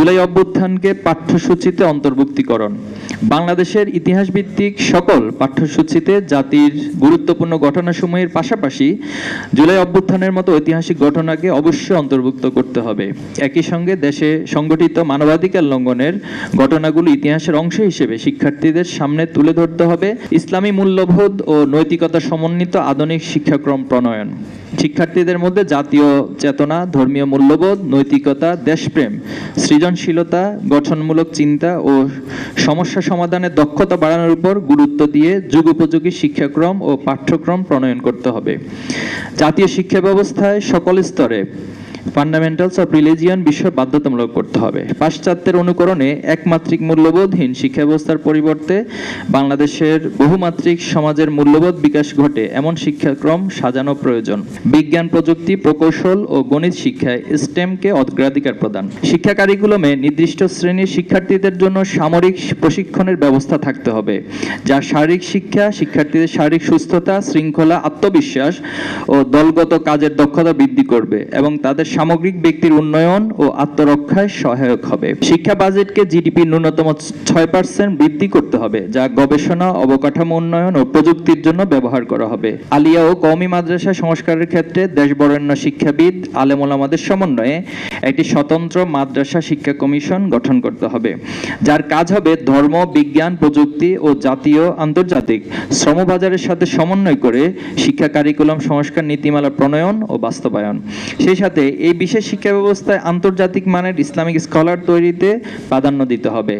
জুলাই অভ্যুত্থানকে পাঠ্যসূচিতে অন্তর্ভুক্তিকরণ। বাংলাদেশের ইতিহাস ভিত্তিক সকল পাঠ্যসূচিতে জাতির গুরুত্বপূর্ণ ঘটনাসমূহের পাশাপাশি জুলাই অভ্যুত্থানের মতো ঐতিহাসিক ঘটনাকে অবশ্যই অন্তর্ভুক্ত করতে হবে। একই সঙ্গে দেশে সংগঠিত মানবাধিকার লঙ্ঘনের ঘটনাগুলো ইতিহাসের অংশ হিসেবে শিক্ষার্থীদের সামনে তুলে ধরতে হবে। ইসলামী মূল্যবোধ ও নৈতিকতা সমন্বিত আধুনিক শিক্ষাক্রম প্রণয়ন। শিক্ষার্থীদের মধ্যে জাতীয় চেতনা, ধর্মীয় মূল্যবোধ, নৈতিকতা, দেশপ্রেম সৃজনশীলতা, গঠনমূলক চিন্তা ও সমস্যা সমাধানের দক্ষতা বাড়ানোর উপর গুরুত্ব দিয়ে যুগোপযোগী শিক্ষাক্রম ও পাঠ্যক্রম প্রণয়ন করতে হবে। জাতীয় শিক্ষা ব্যবস্থায় সকল স্তরে ফান্ডামেন্টালস অফ রিলিজিয়ন বিষয় বাধ্যতামূলক করতে হবে। পাশ্চাত্যের অনুকরণে একমাত্রিক মূল্যবোধহীন শিক্ষা ব্যবস্থার পরিবর্তে বাংলাদেশের বহুমাত্রিক সমাজের মূল্যবোধ বিকাশ ঘটে, এমন শিক্ষাক্রম সাজানো প্রয়োজন। বিজ্ঞান, প্রযুক্তি, প্রকৌশল ও গণিত শিক্ষায় স্টেমকে অগ্রাধিকার প্রদান। শিক্ষা কারিকুলামে নির্দিষ্ট শ্রেণির শিক্ষার্থীদের জন্য সামরিক প্রশিক্ষণের ব্যবস্থা থাকতে হবে, যা শারীরিক শিক্ষা, শিক্ষার্থীদের শারীরিক সুস্থতা, শৃঙ্খলা, আত্মবিশ্বাস ও দলগত কাজের দক্ষতা বৃদ্ধি করবে এবং তাদের সামগ্রিক ব্যক্তির উন্নয়ন ও আত্মরক্ষায় সহায়ক হবে। শিক্ষা বাজেটকে জিডিপি ন্যূনতম ছয় পার্সেন্ট বৃদ্ধি করতে হবে, যা গবেষণা, অবকাঠামো উন্নয়ন ও প্রযুক্তির জন্য ব্যবহার করা হবে। আলিয়া ও কওমি মাদ্রাসা সংস্কারের ক্ষেত্রে দেশবরেণ্য শিক্ষাবিদ আলেমুলামাদের সমন্বয়ে একটি স্বতন্ত্র মাদ্রাসা শিক্ষা কমিশন গঠন করতে হবে, যার কাজ হবে ধর্ম, বিজ্ঞান, প্রযুক্তি ও জাতীয় আন্তর্জাতিক শ্রমবাজারের সাথে সমন্বয় করে শিক্ষা কারিকুলাম সংস্কার নীতিমালা প্রণয়ন ও বাস্তবায়ন। সেই সাথে এই বিশেষ শিক্ষা ব্যবস্থায় আন্তর্জাতিক মানের ইসলামিক স্কলার তৈরিতে প্রাধান্য দিতে হবে।